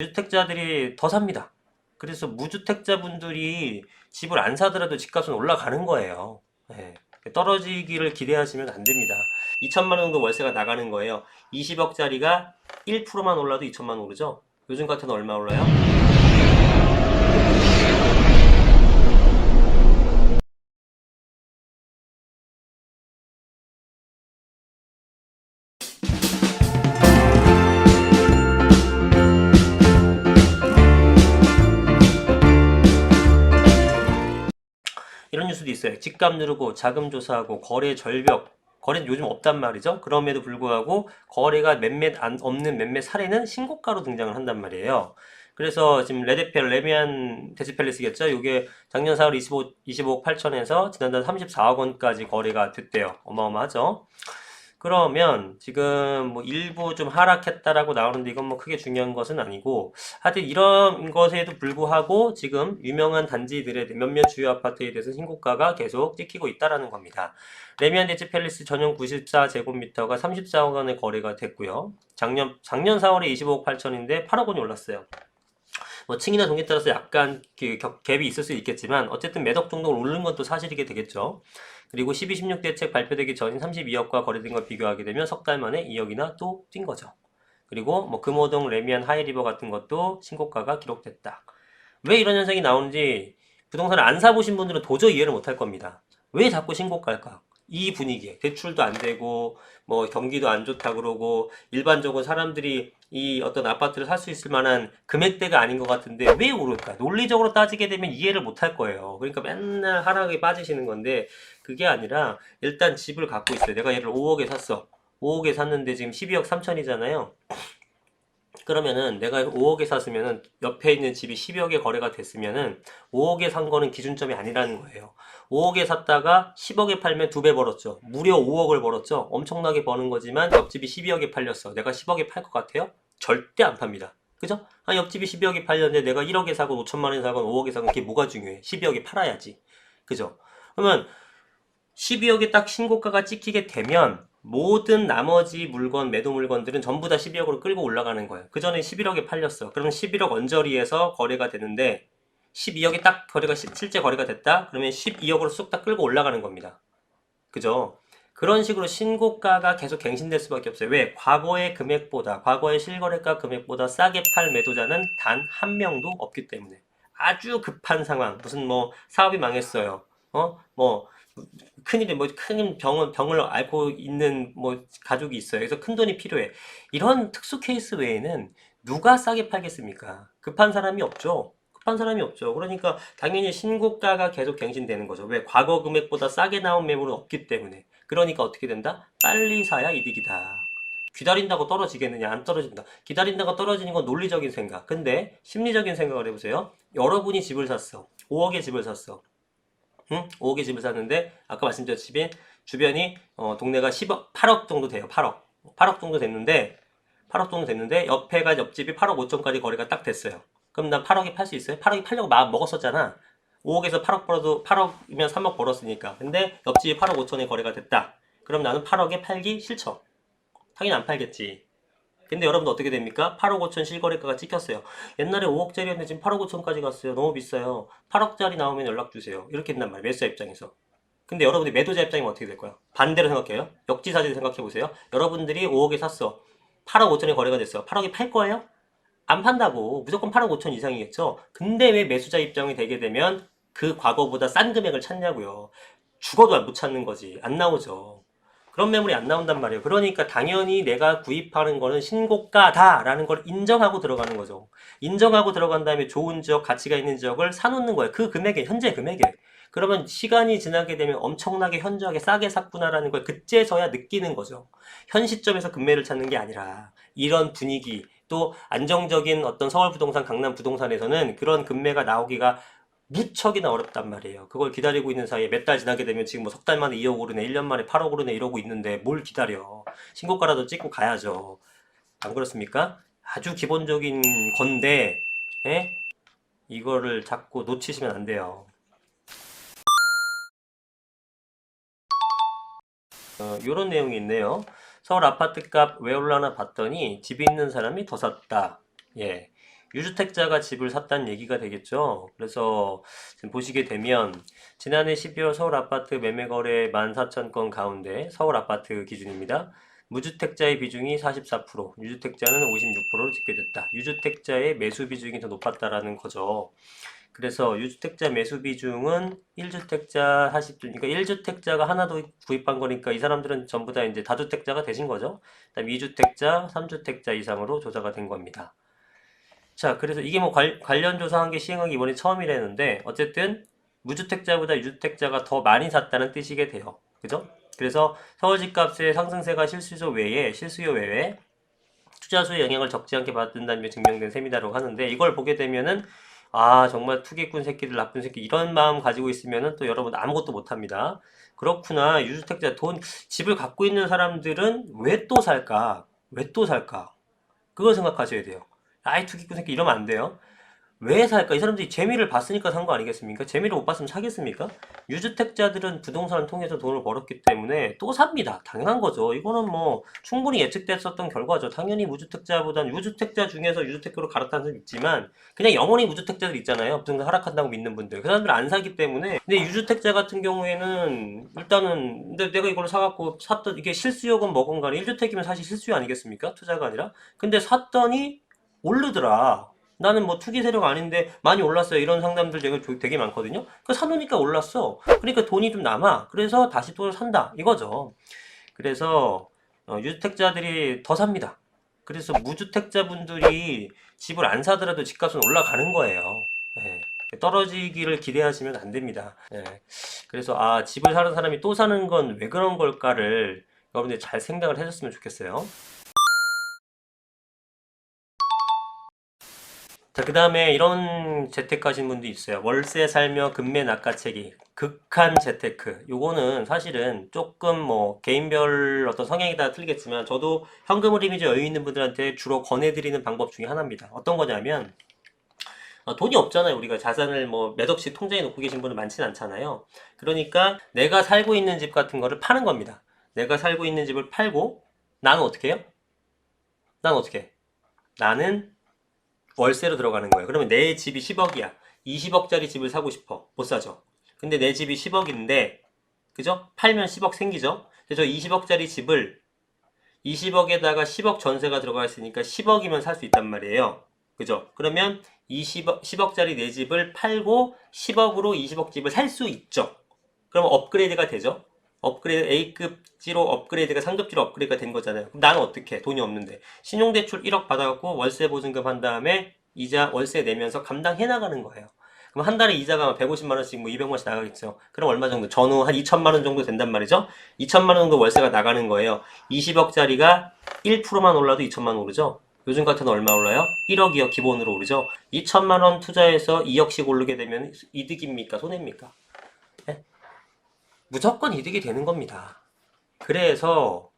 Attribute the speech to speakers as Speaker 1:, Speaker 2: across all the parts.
Speaker 1: 무주택자들이 더 삽니다. 그래서 무주택자분들이 집을 안 사더라도 집값은 올라가는 거예요. 예. 떨어지기를 기대하시면 안 됩니다. 2천만 원 정도 월세가 나가는 거예요. 20억짜리가 1%만 올라도 2천만 원 오르죠? 요즘 같은 얼마 올라요? 뉴스도 있어요. 집값 누르고 자금 조사하고 거래 절벽. 거래는 요즘 없단 말이죠. 그럼에도 불구하고 거래가 몇몇 안, 없는 몇몇 사례는 신고가로 등장을 한단 말이에요. 그래서 지금 레데펠 레미안 데스펠리스겠죠. 이게 작년 4월 25, 25억 8천에서 지난달 34억 원까지 거래가 됐대요. 어마어마하죠. 그러면 지금 뭐 일부 좀 하락했다라고 나오는데 이건 뭐 크게 중요한 것은 아니고 하여튼 이런 것에도 불구하고 지금 유명한 단지들의 몇몇 주요 아파트에 대해서 신고가가 계속 찍히고 있다라는 겁니다. 레미안 데츠 팰리스 전용 94제곱미터가 34억 원에 거래가 됐고요. 작년 작년 4월에 25억 8천인데 8억 원이 올랐어요. 뭐 층이나 동에 따라서 약간 그 격- 갭이 있을 수 있겠지만 어쨌든 매덕 정도 오르는 건또 사실이게 되겠죠. 그리고 12, 16 대책 발표되기 전인 32억과 거래된 걸 비교하게 되면 석 달 만에 2억이나 또 뛴 거죠. 그리고 뭐 금호동 레미안 하이리버 같은 것도 신고가가 기록됐다. 왜 이런 현상이 나오는지 부동산을 안 사보신 분들은 도저히 이해를 못할 겁니다. 왜 자꾸 신고가일까? 이 분위기에 대출도 안 되고 뭐 경기도 안 좋다 그러고 일반적으로 사람들이 이 어떤 아파트를 살 수 있을 만한 금액대가 아닌 것 같은데 왜 오를까? 논리적으로 따지게 되면 이해를 못 할 거예요. 그러니까 맨날 하락에 빠지시는 건데 그게 아니라 일단 집을 갖고 있어요. 내가 얘를 5억에 샀어. 5억에 샀는데 지금 12억 3천이잖아요. 그러면은 내가 5억에 샀으면은 옆에 있는 집이 12억에 거래가 됐으면은 5억에 산 거는 기준점이 아니라는 거예요. 5억에 샀다가 10억에 팔면 두 배 벌었죠. 무려 5억을 벌었죠. 엄청나게 버는 거지만 옆집이 12억에 팔렸어. 내가 10억에 팔 것 같아요? 절대 안 팝니다. 그죠? 아, 옆집이 12억에 팔렸는데 내가 1억에 사건 5천만 원에 사건 5억에 사건 그게 뭐가 중요해? 12억에 팔아야지. 그죠? 그러면 12억에 딱 신고가가 찍히게 되면 모든 나머지 물건, 매도 물건들은 전부 다 12억으로 끌고 올라가는 거예요. 그 전에 11억에 팔렸어. 그러면 11억 언저리에서 거래가 되는데 12억이 딱 거래가 시- 실제 거래가 됐다? 그러면 12억으로 쑥 다 끌고 올라가는 겁니다. 그죠? 그런 식으로 신고가가 계속 갱신될 수밖에 없어요. 왜? 과거의 금액보다, 과거의 실거래가 금액보다 싸게 팔 매도자는 단 한 명도 없기 때문에. 아주 급한 상황. 무슨 뭐 사업이 망했어요. 어? 뭐 큰일이 뭐큰 병원 병을 앓고 있는 뭐 가족이 있어요. 그래서 큰 돈이 필요해. 이런 특수 케이스 외에는 누가 싸게 팔겠습니까? 급한 사람이 없죠. 급한 사람이 없죠. 그러니까 당연히 신고가가 계속 갱신되는 거죠. 왜? 과거 금액보다 싸게 나온 매물은 없기 때문에. 그러니까 어떻게 된다? 빨리 사야 이득이다. 기다린다고 떨어지겠느냐? 안 떨어진다. 기다린다고 떨어지는 건 논리적인 생각. 근데 심리적인 생각을 해보세요. 여러분이 집을 샀어. 5억의 집을 샀어. 응? 5억의 집을 샀는데 아까 말씀드렸 집이 주변이 어, 동네가 10억, 8억 정도 돼요. 8억. 8억 정도 됐는데 8억 정도 됐는데 옆에가 옆집이 8억 5천까지 거래가 딱 됐어요. 그럼 난 8억에 팔 수 있어요? 8억에 팔려고 마음 먹었었잖아. 5억에서 8억 벌어도 8억이면 3억 벌었으니까. 근데 옆집이 8억 5천에 거래가 됐다. 그럼 나는 8억에 팔기 싫죠. 당연히 안 팔겠지. 근데 여러분도 어떻게 됩니까? 8억 5천 실거래가가 찍혔어요. 옛날에 5억짜리였는데 지금 8억 5천까지 갔어요. 너무 비싸요. 8억짜리 나오면 연락 주세요. 이렇게 된단 말이에요. 매수자 입장에서. 근데 여러분이 매도자 입장이면 어떻게 될 거야? 반대로 생각해요. 역지사지 생각해 보세요. 여러분들이 5억에 샀어. 8억 5천에 거래가 됐어. 8억에 팔 거예요? 안 판다고. 무조건 8억 5천 이상이겠죠? 근데 왜 매수자 입장이 되게 되면 그 과거보다 싼 금액을 찾냐고요. 죽어도 못 찾는 거지. 안 나오죠. 그런 매물이 안 나온단 말이에요. 그러니까 당연히 내가 구입하는 거는 신고가다라는 걸 인정하고 들어가는 거죠. 인정하고 들어간 다음에 좋은 지역, 가치가 있는 지역을 사놓는 거예요. 그 금액에, 현재 금액에. 그러면 시간이 지나게 되면 엄청나게 현저하게 싸게 샀구나라는 걸 그제서야 느끼는 거죠. 현 시점에서 금매를 찾는 게 아니라 이런 분위기 또 안정적인 어떤 서울 부동산, 강남 부동산에서는 그런 금매가 나오기가 무척이나 어렵단 말이에요. 그걸 기다리고 있는 사이에 몇 달 지나게 되면 지금 뭐 석 달 만에 2억 오르네, 1년 만에 8억 오르네 이러고 있는데 뭘 기다려. 신고가라도 찍고 가야죠. 안 그렇습니까? 아주 기본적인 건데, 예? 이거를 자꾸 놓치시면 안 돼요. 어, 요런 내용이 있네요. 서울 아파트 값 왜 올라나 봤더니 집이 있는 사람이 더 샀다. 예. 유주택자가 집을 샀다는 얘기가 되겠죠. 그래서 지금 보시게 되면 지난해 12월 서울 아파트 매매 거래 14,000건 가운데 서울 아파트 기준입니다. 무주택자의 비중이 44%, 유주택자는 56%로 집계됐다. 유주택자의 매수 비중이 더 높았다라는 거죠. 그래서 유주택자 매수 비중은 1주택자 40, 그러니까 1주택자가 하나 더 구입한 거니까 이 사람들은 전부 다 이제 다주택자가 되신 거죠. 그다음 2주택자, 3주택자 이상으로 조사가 된 겁니다. 자, 그래서 이게 뭐 관, 관련 조사한 게 시행하기 이번이 처음이라는데 어쨌든 무주택자보다 유주택자가 더 많이 샀다는 뜻이게 돼요. 그죠? 그래서 서울 집값의 상승세가 실수요 외에 실수요 외에 투자 수의 영향을 적지 않게 받는다는 게 증명된 셈이다라고 하는데 이걸 보게 되면은 아 정말 투기꾼 새끼들 나쁜 새끼 이런 마음 가지고 있으면은 또 여러분 아무것도 못합니다. 그렇구나 유주택자 돈 집을 갖고 있는 사람들은 왜 또 살까? 왜 또 살까? 그걸 생각하셔야 돼요. 아이 투기꾼 새끼 이러면 안 돼요. 왜 살까? 이 사람들이 재미를 봤으니까 산 거 아니겠습니까? 재미를 못 봤으면 사겠습니까? 유주택자들은 부동산을 통해서 돈을 벌었기 때문에 또 삽니다. 당연한 거죠. 이거는 뭐 충분히 예측됐었던 결과죠. 당연히 무주택자보다는 유주택자 중에서 유주택자로 갈아타는 사람 있지만 그냥 영원히 무주택자들 있잖아요. 부동산 하락한다고 믿는 분들. 그 사람들 안 사기 때문에. 근데 유주택자 같은 경우에는 일단은 근데 내가 이걸 사갖고 샀던 이게 실수요건 뭐건 간에 1주택이면 사실 실수요 아니겠습니까? 투자가 아니라. 근데 샀더니 오르더라. 나는 뭐 투기 세력 아닌데 많이 올랐어요. 이런 상담들 되게 많거든요. 그 사놓으니까 올랐어. 그러니까 돈이 좀 남아. 그래서 다시 또 산다. 이거죠. 그래서 어, 유주택자들이 더 삽니다. 그래서 무주택자분들이 집을 안 사더라도 집값은 올라가는 거예요. 예. 떨어지기를 기대하시면 안 됩니다. 예. 그래서 아 집을 사는 사람이 또 사는 건 왜 그런 걸까를 여러분들이 잘 생각을 해줬으면 좋겠어요. 자, 그 다음에 이런 재테크 하신 분도 있어요. 월세 살며 금매 낚아채기. 극한 재테크. 요거는 사실은 조금 뭐 개인별 어떤 성향에 따라 틀리겠지만 저도 현금 흐름이 좀 여유 있는 분들한테 주로 권해드리는 방법 중에 하나입니다. 어떤 거냐면 어, 돈이 없잖아요. 우리가 자산을 뭐 몇 억씩 통장에 놓고 계신 분은 많지는 않잖아요. 그러니까 내가 살고 있는 집 같은 거를 파는 겁니다. 내가 살고 있는 집을 팔고 나는 어떻게 해요? 난 어떻게 해? 나는 월세로 들어가는 거예요. 그러면 내 집이 10억이야. 20억짜리 집을 사고 싶어. 못 사죠. 근데 내 집이 10억인데, 그죠? 팔면 10억 생기죠? 그래서 20억짜리 집을 20억에다가 10억 전세가 들어가 있으니까 10억이면 살 수 있단 말이에요. 그죠? 그러면 20억, 10억짜리 내 집을 팔고 10억으로 20억 집을 살 수 있죠. 그러면 업그레이드가 되죠? 업그레이드 A급지로 업그레이드가 상급지로 업그레이드가 된 거잖아요. 그럼 나는 어떻게 해? 돈이 없는데 신용대출 1억 받아갖고 월세 보증금 한 다음에 이자 월세 내면서 감당해 나가는 거예요. 그럼 한 달에 이자가 150만 원씩 뭐 200만 원씩 나가겠죠. 그럼 얼마 정도? 전후 한 2천만 원 정도 된단 말이죠. 2천만 원 정도 월세가 나가는 거예요. 20억짜리가 1%만 올라도 2천만 원 오르죠. 요즘 같은 얼마 올라요? 1억이요 기본으로 오르죠. 2천만 원 투자해서 2억씩 오르게 되면 이득입니까? 손해입니까? 무조건 이득이 되는 겁니다. 그래서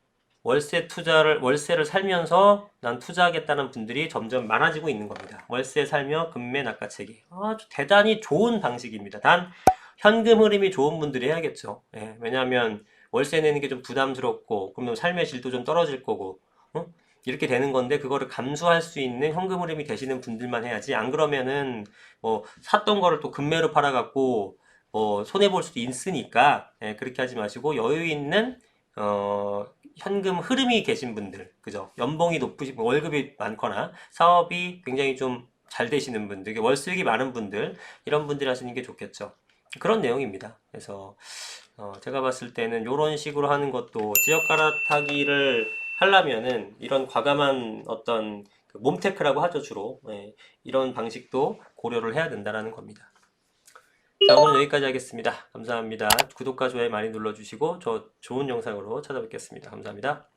Speaker 1: 월세 투자를 월세를 살면서 난 투자하겠다는 분들이 점점 많아지고 있는 겁니다. 월세 살며 금매 낚아채기 아주 대단히 좋은 방식입니다. 단 현금 흐름이 좋은 분들이 해야겠죠. 예, 왜냐하면 월세 내는 게 좀 부담스럽고 그러면 삶의 질도 좀 떨어질 거고 어? 이렇게 되는 건데 그거를 감수할 수 있는 현금 흐름이 되시는 분들만 해야지 안 그러면은 뭐 샀던 거를 또 금매로 팔아갖고 뭐 손해 볼 수도 있으니까 예, 그렇게 하지 마시고 여유 있는 어, 현금 흐름이 계신 분들, 그죠? 연봉이 높으신 분, 월급이 많거나 사업이 굉장히 좀 잘 되시는 분들, 월 수익이 많은 분들, 이런 분들이 하시는 게 좋겠죠. 그런 내용입니다. 그래서 어, 제가 봤을 때는 이런 식으로 하는 것도 지역 갈아타기를 하려면은 이런 과감한 어떤 그 몸테크라고 하죠 주로 예, 이런 방식도 고려를 해야 된다라는 겁니다. 자, 오늘 여기까지 하겠습니다. 감사합니다. 구독과 좋아요 많이 눌러주시고, 저 좋은 영상으로 찾아뵙겠습니다. 감사합니다.